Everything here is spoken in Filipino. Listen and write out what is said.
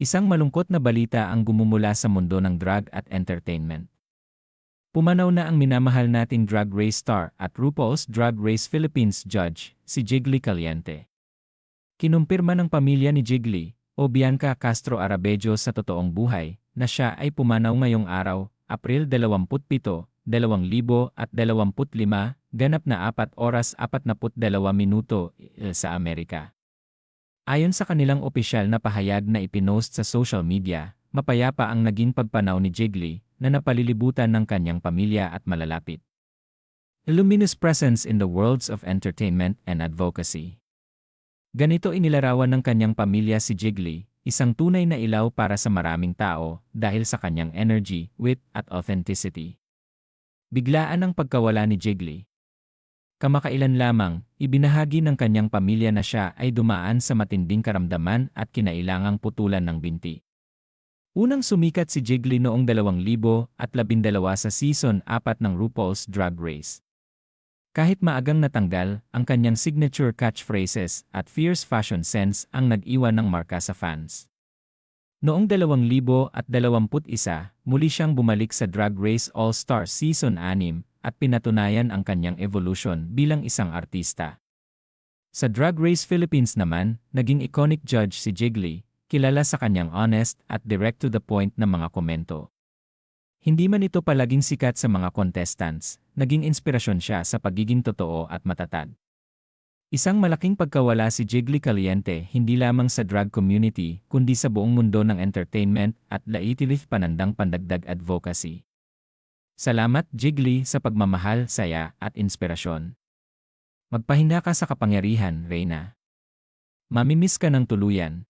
Isang malungkot na balita ang gumumula sa mundo ng drug at entertainment. Pumanaw na ang minamahal nating drag race star at RuPaul's Drag Race Philippines judge, si Jiggly Caliente. Kinumpirma ng pamilya ni Jiggly, o Bianca Castro Arabejo sa totoong buhay, na siya ay pumanaw ngayong araw, April 27, 2025, ganap na 4 oras 42 minuto eh, sa Amerika. Ayon sa kanilang opisyal na pahayag na ipinost sa social media, mapayapa ang naging pagpanaw ni Jiggly na napalilibutan ng kanyang pamilya at malalapit. A luminous presence in the worlds of entertainment and advocacy. Ganito inilarawan ng kanyang pamilya si Jiggly, isang tunay na ilaw para sa maraming tao dahil sa kanyang energy, wit, at authenticity. Biglaan ang pagkawala ni Jiggly, Kamakailan lamang, ibinahagi ng kanyang pamilya na siya ay dumaan sa matinding karamdaman at kinailangang putulan ng binti. Unang sumikat si Jiggly noong 2012 sa season 4 ng RuPaul's Drag Race. Kahit maagang natanggal, ang kanyang signature catchphrases at fierce fashion sense ang nag-iwan ng marka sa fans. Noong 2021, muli siyang bumalik sa Drag Race All-Star Season 6 at pinatunayan ang kanyang evolution bilang isang artista. Sa Drag Race Philippines naman, naging iconic judge si Jiggly, kilala sa kanyang honest at direct to the point na mga komento. Hindi man ito palaging sikat sa mga contestants, naging inspirasyon siya sa pagiging totoo at matatag. Isang malaking pagkawala si Jiggly Caliente hindi lamang sa drag community kundi sa buong mundo ng entertainment at laitilif panandang pandagdag advocacy. Salamat Jiggly sa pagmamahal, saya at inspirasyon. Magpahinda ka sa kapangyarihan, Reyna. Mamimiss ka ng tuluyan.